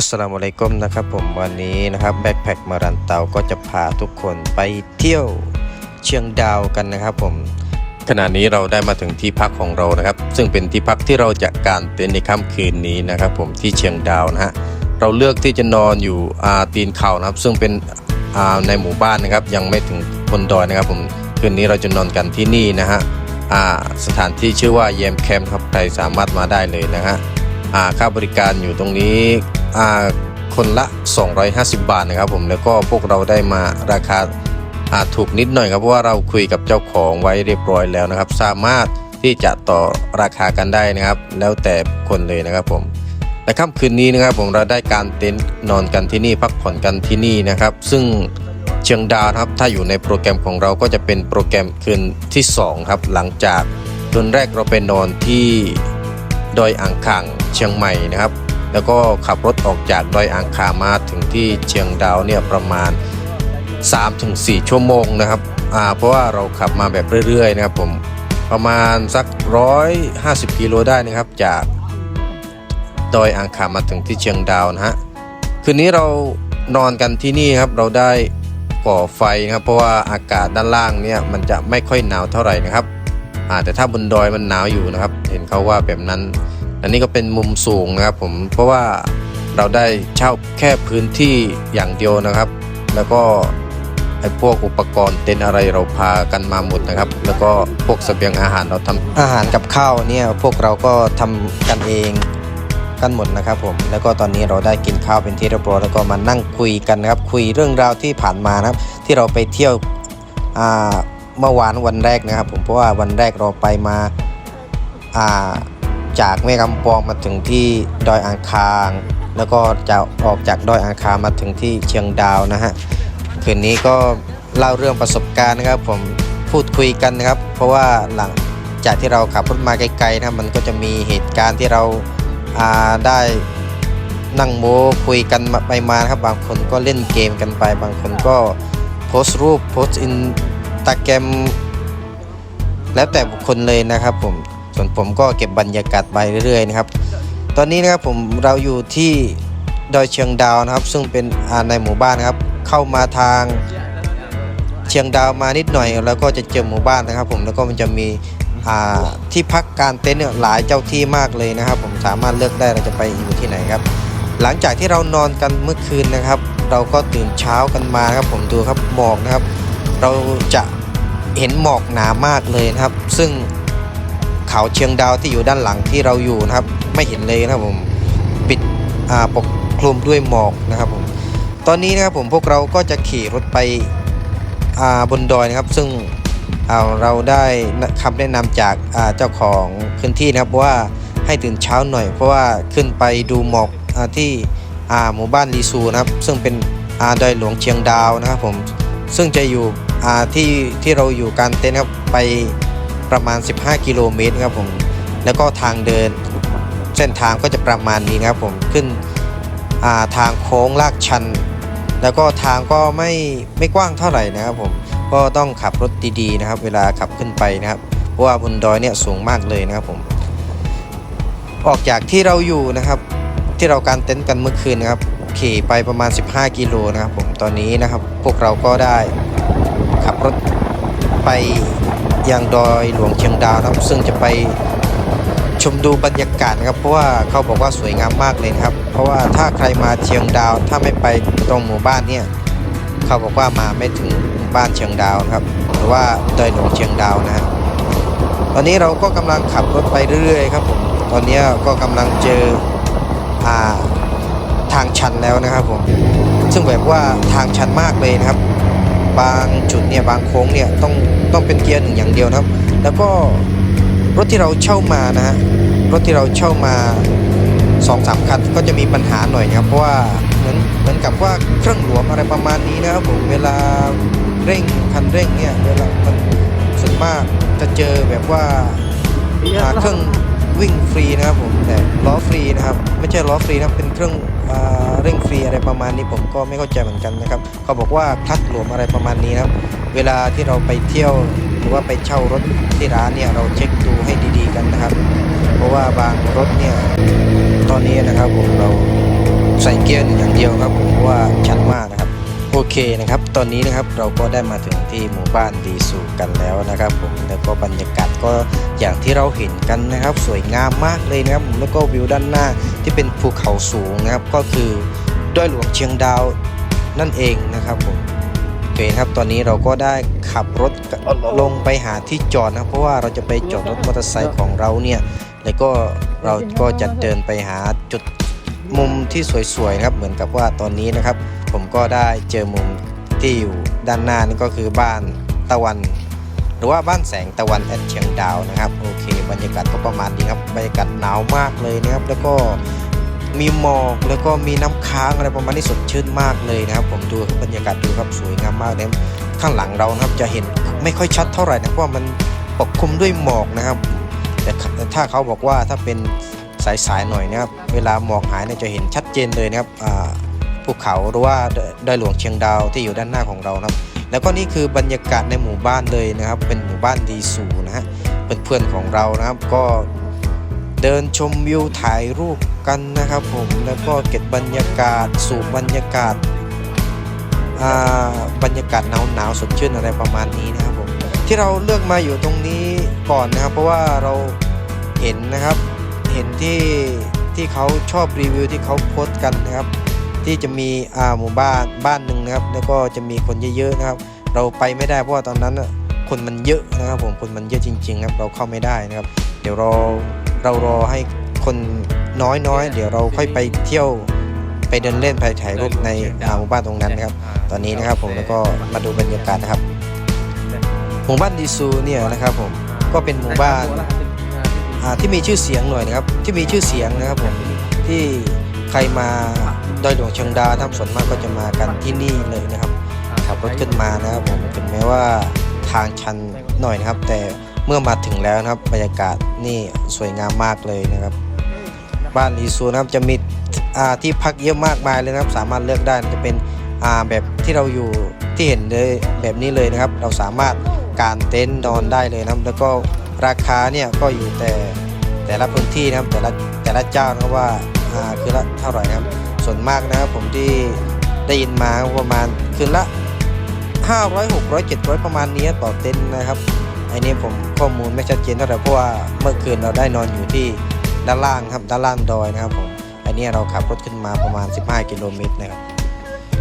อัสสลามุอะลัยกุมนะครับผมวันนี้นะครับแบ็คแพคมารันเตาก็จะพาทุกคนไปเที่ยวเชียงดาวกันนะครับผมขณะนี้เราได้มาถึงที่พักของเรานะครับ ซึ่งเป็นที่พักที่เราจะการเต็นในค่ำคืนนี้นะครับ ผมที่เชียงดาวนะฮะเราเลือกที่จะนอนอยู่อาตีนเขานะครับ ซึ่งเป็นอาในหมู่บ้านนะครับ ยังไม่ถึงบนดอยนะครับผมคืนนี้เราจะนอนกันที่นี่นะฮะอาสถานที่ชื่อว่าเยมแคมป์ครับใครสามารถมาได้เลยนะฮะ ค่าบริการอยู่ตรงนี้อ่าคนละ 250 บาทนะครับผมแล้วก็พวกเราได้มาราคาอ่าถูกนิดหน่อยครับเพราะว่าเราคุยกับเจ้าของไว้เรียบร้อยแล้วนะครับ สามารถที่จะต่อราคากันได้นะครับ แล้วแต่คนเลยนะครับผมในค่ำคืนนี้นะครับผมเราได้การเต็นท์นอนกันที่นี่พักผ่อนกันที่นี่นะครับ ซึ่งเชียงดาวครับถ้าอยู่ในโปรแกรมของเราก็จะเป็นโปรแกรมคืนที่สองครับหลังจากคืนแรกเราไปนอนที่ ดอยอ่างขางเชียงใหม่นะครับ แล้วก็ขับรถออกจากดอยอ่างขางมาถึงที่เชียงดาวเนี่ยประมาณ 3-4 ชั่วโมงนะครับอ่าเพราะว่าเราขับมาแบบเรื่อยๆนะครับผมประมาณสัก 150 กิโลได้นะครับจากดอยอ่างขางมาถึงที่เชียงดาวนะฮะคืนนี้เรานอนกันที่นี่ครับเราได้ก่อไฟนะครับ เพราะว่าอากาศด้านล่างเนี่ยมันจะไม่ค่อยหนาวเท่าไหร่นะครับอ่าแต่ถ้าบนดอยมันหนาวอยู่นะครับ เห็นเขาว่าแบบนั้น อันนี้ก็เป็นมุมสูงนะครับผมเพราะว่าเราได้เช่าแค่พื้นที่อย่างเดียวนะครับ แล้วก็ไอ้พวกอุปกรณ์เต็นอะไรเราพากันมาหมดนะครับ แล้วก็พวกเสบียงอาหารเราทำอาหารกับข้าวเนี่ยพวกเราก็ทำกันเองกันหมดนะครับผมแล้วก็ตอนนี้เราได้กินข้าวเป็นที่เรียบร้อยแล้วก็มานั่งคุยกันนะครับ คุยเรื่องราวที่ผ่านมานะครับ ที่เราไปเที่ยวอ่าเมื่อวานวันแรกนะครับ ผมเพราะว่าวันแรกเราไปมาอ่า จากแม่กำปองมาถึงที่ดอยอ่างคาง แล้วก็จะออกจากดอยอ่างคางมาถึงที่เชียงดาวนะฮะคืนนี้ก็เล่าเรื่องประสบการณ์นะครับผมพูดคุยกันนะครับ เพราะว่าหลังจากที่เราขับรถมาไกลๆนะมันก็จะมีเหตุการณ์ที่เราอ่าได้นั่งโม้คุยกันไปมาครับบางคนก็เล่นเกมกันไป บางคนก็โพสต์รูปโพสต์อินตาแกรมแล้วแต่บุคคลเลยนะครับผม ส่วนผมก็เก็บบรรยากาศไปเรื่อยๆนะครับ ตอนนี้นะครับผมเราอยู่ที่ดอยเชียงดาวนะครับ ซึ่งเป็นอาในหมู่บ้านนะครับ เข้ามาทางเชียงดาวมานิดหน่อย แล้วก็จะเจอหมู่บ้านนะครับ ผมแล้วก็มันจะมีที่พักการเต็นท์หลายเจ้าที่มากเลยนะครับ ผมสามารถเลือกได้เราจะไปอยู่ที่ไหนครับ หลังจากที่เรานอนกันเมื่อคืนนะครับ เราก็ตื่นเช้ากันมาครับ ผมดูครับหมอกนะครับ เราจะเห็นหมอกหนามากเลยนะครับ ซึ่ง เขาเชียงดาวที่อยู่ด้านหลังที่เราอยู่นะครับ ไม่เห็นเลยนะครับผมปิดปกคลุมด้วยหมอกนะครับผมตอนนี้นะครับผมพวกเราก็จะขี่รถไปบนดอยนะครับ ซึ่งเเราได้คำแนะนำจากาเจ้าของพื้นที่นะครับว่าให้ตื่นเช้าหน่อย เพราะว่าขึ้นไปดูหมอกอที่หมู่บ้านลีซูนะครับ ซึ่งเป็นอดอยหลวงเชียงดาวนะครับผมซึ่งจะอยู่ที่ที่เราอยู่การเต็นครับไป ประมาณ 15 กิโลเมตรครับผมแล้วก็ทางเดินเส้นทางก็จะประมาณนี้ครับผมขึ้นาทางโค้งลากชัน แล้วก็ทางก็ไม่ไม่กว้างเท่าไหร่นะครับผมก็ต้องขับรถดีๆนะครับ เวลาขับขึ้นไปนะครับเพราะว่าบนดอยเนี่ยสูงมากเลยนะครับผมออกจากที่เราอยู่นะครับ ที่เราการเต็นท์กันเมื่อคืนนะครับขี่ไปประมาณ 15 กิโลนะครับผมตอนนี้นะครับ พวกเราก็ได้ขับรถไป ยังดอยหลวงเชียงดาวนะครับ ซึ่งจะไปชมดูบรรยากาศครับเพราะว่าเขาบอกว่าสวยงามมากเลยครับ เพราะว่าถ้าใครมาเชียงดาว ถ้าไม่ไปตรงหมู่บ้านเนี่ยเขาบอกว่ามาไม่ถึงหมู่บ้านเชียงดาวครับ หรือว่าดอยหลวงเชียงดาวนะฮะตอนนี้เราก็กำลังขับรถไปเรื่อยๆครับผมตอนนี้ก็กำลังเจออาทางชันแล้วนะครับผมซึ่งแบบว่าทางชันมากเลยนะครับ บางจุดเนี่ยบางโค้งเนี่ยต้องต้องเป็นเกียร์หนึ่งอย่างเดียวนะครับ แล้วก็รถที่เราเช่ามานะฮะรถที่เราเช่ามา2อสามคันก็จะมีปัญหาหน่อยนะครับเพราะว่าเหมือนเหมือนกับว่าเครื่องหลวมอะไรประมาณนี้นะครับผมเวลาเร่งคันเร่งเนี่ยเวลามันส่วนมากจะเจอแบบว่าอ่าเครื่องวิ่งฟรีนะครับผมแต่ล้อฟรีนะครับ ไม่ใช่ล้อฟรีนะครับเป็นเครื่อง อ่าเร่งฟรีอะไรประมาณนี้ผมก็ไม่เข้าใจเหมือนกันนะครับเขาบอกว่าทัดหลวมอะไรประมาณนี้นะครับเวลาที่เราไปเที่ยวหรือว่าไปเช่ารถที่ร้านเนี่ยเราเช็คดูให้ดีๆกันนะครับ เพราะว่าบางรถเนี่ยตอนนี้นะครับผมเราใส่เกียร์อย่างเดียวครับผมว่าชัดมากนะ โอเคนะครับ ตอนนี้นะครับเราก็ได้มาถึงที่หมู่บ้านดีสูกันแล้วนะครับ ผมแล้วก็บรรยากาศก็อย่างที่เราเห็นกันนะครับ สวยงามมากเลยนะครับแล้วก็วิวด้านหน้าที่เป็นภูเขาสูงนะครับ ก็คือด้อยหลวงเชียงดาวนั่นเองนะครับผมโอเคครับตอนนี้เราก็ได้ขับรถลงไปหาที่จอดนะเพราะว่าเราจะไปจอดรถมอเตอร์ไซค์ของเราเนี่ยแล้วก็เราก็จะเดินไปหาจุดมุมที่สวยๆนะครับเหมือนกับว่าตอนนี้นะครับ ผมก็ได้เจอมุมที่อยู่ด้านหน้านี่ก็คือบ้านตะวัน หรือว่าบ้านแสงตะวันแอดเชียงดาวนะครับโอเค บรรยากาศก็ประมาณนี้ครับบรรยากาศหนาวมากเลยนะครับ แล้วก็มีหมอกแล้วก็มีน้ำค้างอะไรประมาณนี้สดชื่นมากเลยนะครับ ผมดูบรรยากาศดูครับสวยงามมากเลยข้างหลังเรานะครับจะเห็นไม่ค่อยชัดเท่าไหร่นะเพราะมันปกคลุมด้วยหมอกนะครับ แต่ถ้าเขาบอกว่าถ้าเป็นสายๆหน่อยนะครับ เวลาหมอกหายเนี่ยจะเห็นชัดเจนเลยนะครับอ่า ภูเขาหรือว่าดอยหลวงเชียงดาวที่อยู่ด้านหน้าของเรานะครับ แล้วก็นี่คือบรรยากาศในหมู่บ้านเลยนะครับ เป็นหมู่บ้านดีสูนะฮะเพื่อนๆของเรานะครับ ก็เดินชมวิวถ่ายรูปกันนะครับ ผมแล้วก็เก็บบรรยากาศสูบบรรยากาศอ่าบรรยากาศหนาวๆสดชื่นอะไรประมาณนี้นะครับผมที่เราเลือกมาอยู่ตรงนี้ก่อนนะครับ เพราะว่าเราเห็นนะครับเห็นที่ที่เขาชอบรีวิวที่เขาโพสต์กันนะครับ ที่จะมีอ่าหมู่บ้านบ้านหนึ่งนะครับ แล้วก็จะมีคนเยอะๆนะครับ เราไปไม่ได้เพราะว่าตอนนั้นคนมันเยอะนะครับผมคนมันเยอะจริง ๆ ครับ เราเข้าไม่ได้นะครับ เดี๋ยวเราเรารอให้คนน้อยๆ เดี๋ยวเราค่อยไปเที่ยวไปเดินเล่นไปถ่ายรูปในอาหมู่บ้านตรงนั้นนะครับ ตอนนี้นะครับผมแล้วก็มาดูบรรยากาศนะครับ หมู่บ้านดีซูเนี่ยนะครับผมก็เป็นหมู่บ้านอาที่มีชื่อเสียงหน่อยนะครับ ที่มีชื่อเสียงนะครับผมที่ใครมา ดอยหลวงเชียงดาวนะครับส่วนมากก็จะมากันที่นี่เลยนะครับขับรถขึ้นมานะครับผมถึงแม้ว่าทางชันหน่อยนะครับ แต่เมื่อมาถึงแล้วนะครับบรรยากาศนี่สวยงามมากเลยนะครับ บ้านดีซูนะครับจะมีอ่าที่พักเยอะมากมายเลยนะครับ สามารถเลือกได้จะเป็นอ่าแบบที่เราอยู่ที่เห็นเลยแบบนี้เลยนะครับ เราสามารถกางเต็นท์นอนได้เลยนะครับ แล้วก็ราคาเนี่ยก็อยู่แต่แต่ละพื้นที่นะครับแต่ละแต่ละเจ้านะครับว่าอ่าคือละเท่าไหร่นะครับ ส่วนมากนะครับผมที่ได้ยินมาประมาณคืนละ 500 600 700 ประมาณนี้ต่อเต็นท์นะครับไอ้นี้ผมข้อมูลไม่ชัดเจนเท่าไหร่เพราะว่าเมื่อคืนเราได้นอนอยู่ที่ด้านล่างครับด้านล่างดอยนะครับผมอันนี้เราขับรถขึ้นมาประมาณ 15 กิโลเมตรนะครับ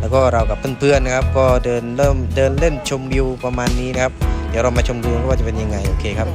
แล้วก็เรากับเพื่อนๆนะครับ ก็เดินเริ่มเดินเล่นชมวิวประมาณนี้นะครับ เดี๋ยวเรามาชมดูว่าจะเป็นยังไงโอเคครับ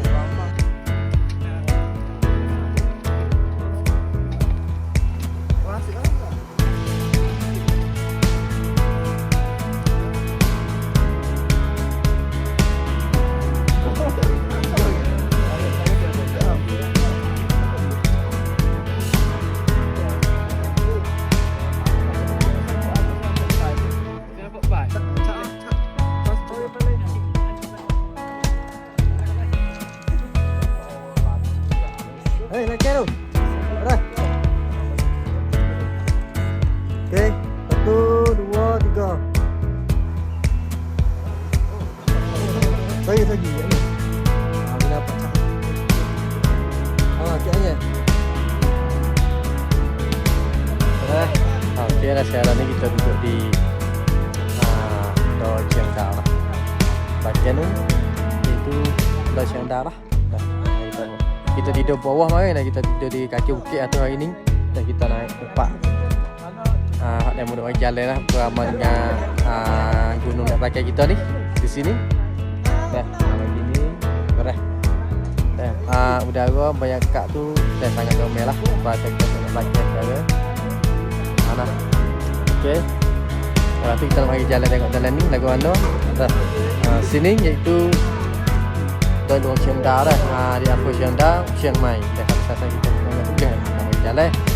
Okey dah sekarang ni kita duduk di uh, Dor Chiang Dao lah. Bahagian tu itu Dor Chiang Dao lah. Dah. Kita, kita tidur bawah mari dah kita tidur di kaki bukit atau hari ni dan kita naik tepat uh, yang mudah jalan lah bersama dengan uh, gunung nak belakang kita ni di sini. Dah, nama gini. Beres. Dah, uh, udara banyak kat tu dah sangat comel lah. Pasal kita tengok belakang sekarang. Mana? Okey. Ha, tu kita mari jalan tengok jalan ni lagu mana. Atas ha, sini iaitu Tuan Tuan Chiang Da lah. Ah dia apa Chiang Da? Chiang Mai. Dekat sana kita nak pergi jalan. Okay.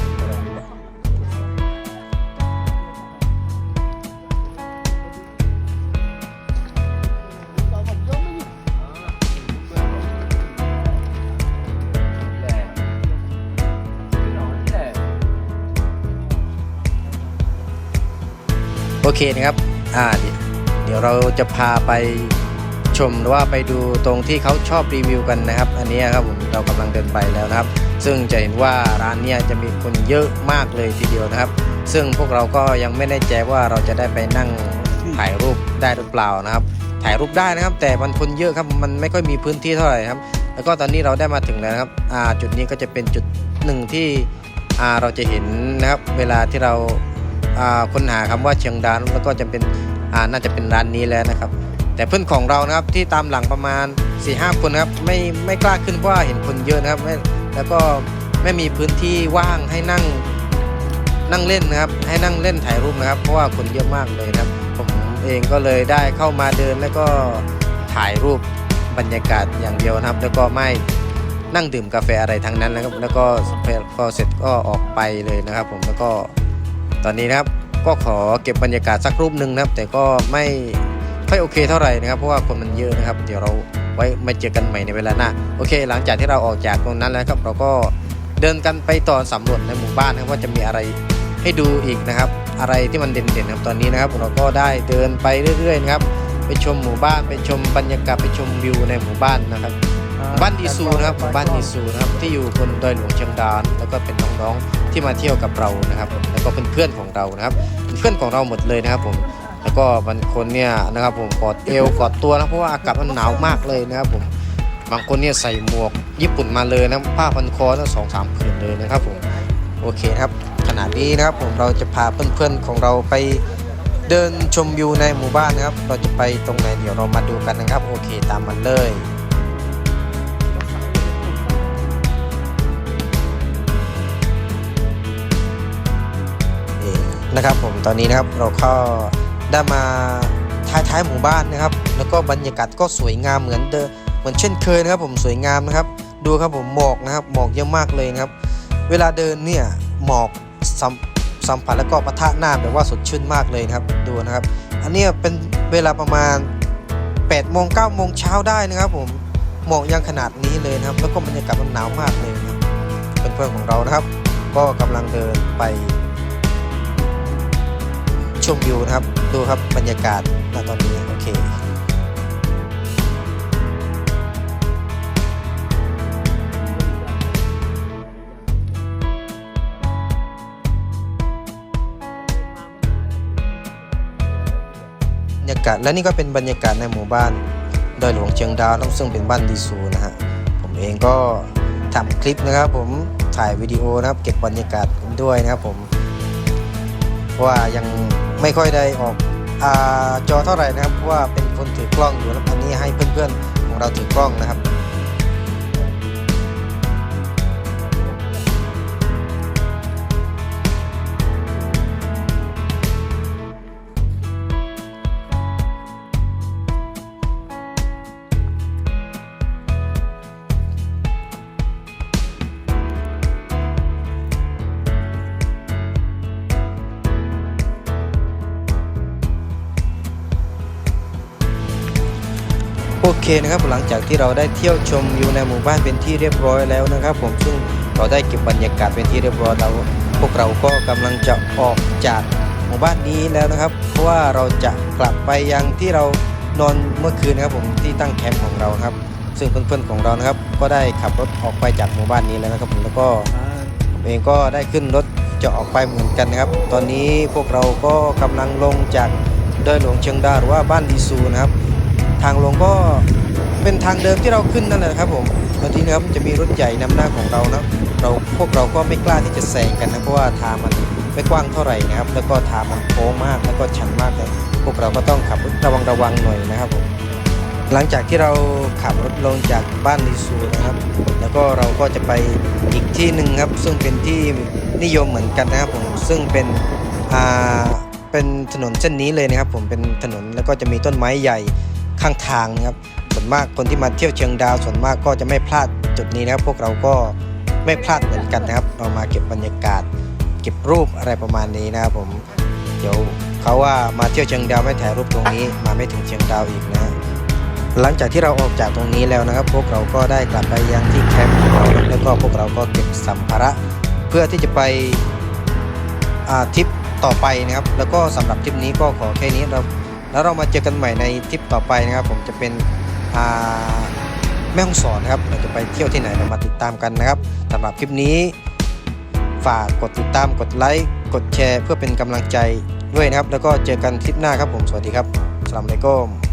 เคนะครับอ่าเดี๋ยวเราจะพาไปชมหรือว่าไปดูตรงที่เขาชอบรีวิวกันนะครับ อันนี้ครับผมเรากำลังเดินไปแล้วนะครับ ซึ่งจะเห็นว่าร้านเนี้ยจะมีคนเยอะมากเลยทีเดียวนะครับ ซึ่งพวกเราก็ยังไม่แน่ใจว่าเราจะได้ไปนั่งถ่ายรูปได้หรือเปล่านะครับ ถ่ายรูปได้นะครับ แต่มันคนเยอะครับมันไม่ค่อยมีพื้นที่เท่าไหร่ครับ แล้วก็ตอนนี้เราได้มาถึงแล้วนะครับอ่าจุดนี้ก็จะเป็นจุดหนึ่งที่อ่าเราจะเห็นนะครับ เวลาที่เรา ค้นหาคำว่าเชียงดานแล้วก็จะเป็นน่าจะเป็นร้านนี้แล้วนะครับ แต่เพื่อนของเรานะครับที่ตามหลังประมาณ4ีหคนนะครับไม่ไม่กล้าขึ้นเพราะว่าเห็นคนเยอะนะครับแล้วก็ไม่มีพื้นที่ว่างให้นั่งนั่งเล่นนะครับ ให้นั่งเล่นถ่ายรูปนะครับ เพราะว่าคนเยอะมากเลยนะครับ ผมเองก็เลยได้เข้ามาเดินแล้วก็ถ่ายรูปบรรยากาศอย่างเดียวนะครับ แล้วก็ไม่นั่งดื่มกาแฟอะไรทั้งนั้นนะครับ แล้วก็พอเสร็จก็ออกไปเลยนะครับ ผมแล้วก็ ตอนนี้นะครับก็ขอเก็บบรรยากาศสักรูปหนึ่งนะครับ แต่ก็ไม่ค่อยโอเคเท่าไหร่นะครับ เพราะว่าคนมันเยอะนะครับ เดี๋ยวเราไว้มาเจอกันใหม่ในเวลาหน้าโอเค หลังจากที่เราออกจากตรงนั้นแล้วครับ เราก็เดินกันไปต่อสำรวจในหมู่บ้านนะครับว่าจะมีอะไรให้ดูอีกนะครับ อะไรที่มันเด่นๆครับตอนนี้นะครับเราก็ได้เดินไปเรื่อยๆนะครับไปชมหมู่บ้านไปชมบรรยากาศไปชมวิวในหมู่บ้านนะครับบ้านดีซูนะครับหมู่บ้านดีซูนะครับที่อยู่บนดอยหลวงเชียงดานแล้วก็เป็นน้องๆ ที่มาเที่ยวกับเรานะครับ แล้วก็เพื่อนๆของเรานะครับ เพื่อนของเราหมดเลยนะครับผมแล้วก็บางคนเนี่ยนะครับผมกอดเอวกอดตัวนะเพราะว่าอากาศมันหนาวมากเลยนะครับผมบางคนเนี่ยใส่หมวกญี่ปุ่นมาเลยนะผ้าพันคอทั้งสองสามผืนเลยนะครับผมโอเคครับขณะนี้นะครับผมเราจะพาเพื่อนๆของเราไปเดินชมวิวในหมู่บ้านนะครับ เราจะไปตรงไหนเดี๋ยวเรามาดูกันนะครับ โอเคตามมันเลย นะครับผมตอนนี้นะครับเราเข้าได้มาท้ายท้ายๆหมู่บ้านนะครับ แล้วก็บรรยากาศก็สวยงามเหมือนเดิมเหมือนเช่นเคยนะครับ ผมสวยงามนะครับ ดูครับผมหมอกนะครับหมอกเยอะมากเลยนะครับ เวลาเดินเนี่ยหมอกสัมสัมผัสแล้วก็ปะทะหน้าแบบว่าสดชื่นมากเลยนะครับดูนะครับ อันนี้เป็นเวลาประมาณ8โมง9โมงเช้าได้นะครับผมหมอกยังขนาดนี้เลยนะครับ แล้วก็บรรยากาศมันหนาวมากเลยนะครับเพื่อนๆของเรานะครับ ก็กำลังเดินไป ชมวิวนะครับ ดูครับบรรยากาศณตอนนี้โอเคบรรยากาศและนี่ก็เป็นบรรยากาศในหมู่บ้านดอยหลวงเชียงดาวซึ่งเป็นบ้านดีซูนะฮะผมเองก็ทำคลิปนะครับ ผมถ่ายวิดีโอนะครับ เก็บบรรยากาศด้วยนะครับผมเพราะว่ายัง ไม่ค่อยได้ออกอาจอเท่าไหร่นะครับเพราะว่าเป็นคนถือกล้องอยู่แล้วอันนี้ให้เพื่อนๆของเราถือกล้องนะครับ นะครับหลังจากที่เราได้เที่ยวชมวิวในหมู่บ้านเป็นที่เรียบร้อยแล้วนะครับ ผมซึ่งเราได้เก็บบรรยากาศเป็นที่เรียบร้อยแล้วพวกเราก็กำลังจะออกจากหมู่บ้านนี้แล้วนะครับ เพราะว่าเราจะกลับไปยังที่เรานอนเมื่อคืนนะครับผมที่ตั้งแคมป์ของเราครับ ซึ่งเพื่อนๆของเรานะครับ ก็ได้ขับรถออกไปจากหมู่บ้านนี้แล้วนะครับผมแล้วก็ผมเองก็ได้ขึ้นรถจะออกไปเหมือนกันนะครับ ตอนนี้พวกเราก็กำลังลงจากดอยหลวงเชียงดาหรือว่าบ้านดีซูนะครับ ทางลงก็ เป็นทางเดิมที่เราขึ้นนั่นแหละครับผมบางทีนะครับจะมีรถใหญ่นำหน้าของเรานะเราพวกเราก็ไม่กล้าที่จะแซงกันนะเพราะว่าทางมันไม่กว้างเท่าไหร่นะครับ แล้วก็ทางมันโค้งมากแล้วก็ชันมากเลยพวกเราก็ต้องขับรถระวังระวังหน่อยนะครับผมหลังจากที่เราขับรถลงจากบ้านลีซูนะครับ แล้วก็เราก็จะไปอีกที่หนึ่งครับ ซึ่งเป็นที่นิยมเหมือนกันนะครับผมซึ่งเป็นอ่าเป็นถนนเส้นนี้เลยนะครับ ผมเป็นถนนแล้วก็จะมีต้นไม้ใหญ่ข้างทางนะครับ มากคนที่มาเที่ยวเชียงดาวส่วนมากก็จะไม่พลาดจุดนี้นะครับ พวกเราก็ไม่พลาดเหมือนกันนะครับ เรามาเก็บบรรยากาศ เก็บรูปอะไรประมาณนี้นะครับผมเดี๋ยวเขาว่ามาเที่ยวเชียงดาวไม่ถ่ายรูปตรงนี้ มาไม่ถึงเชียงดาวอีกนะหลังจากที่เราออกจากตรงนี้แล้วนะครับ พวกเราก็ได้กลับไปยังที่แคมป์ของเราแล้วก็พวกเราก็เก็บสัมภาระ เพื่อที่จะไปทริปต่อไปนะครับ แล้วก็สำหรับทริปนี้ก็ขอแค่นี้เราแล้วเรามาเจอกันใหม่ในทริปต่อไปนะครับ ผมจะเป็น พาแม่ห้องสอนนะครับเราจะไปเที่ยวที่ไหนเรามาติดตามกันนะครับสำหรับคลิปนี้ ฝากกดติดตามกดไลค์กดแชร์ เพื่อเป็นกำลังใจด้วยนะครับ แล้วก็เจอกันคลิปหน้าครับผมสวัสดีครับสลามไลกุม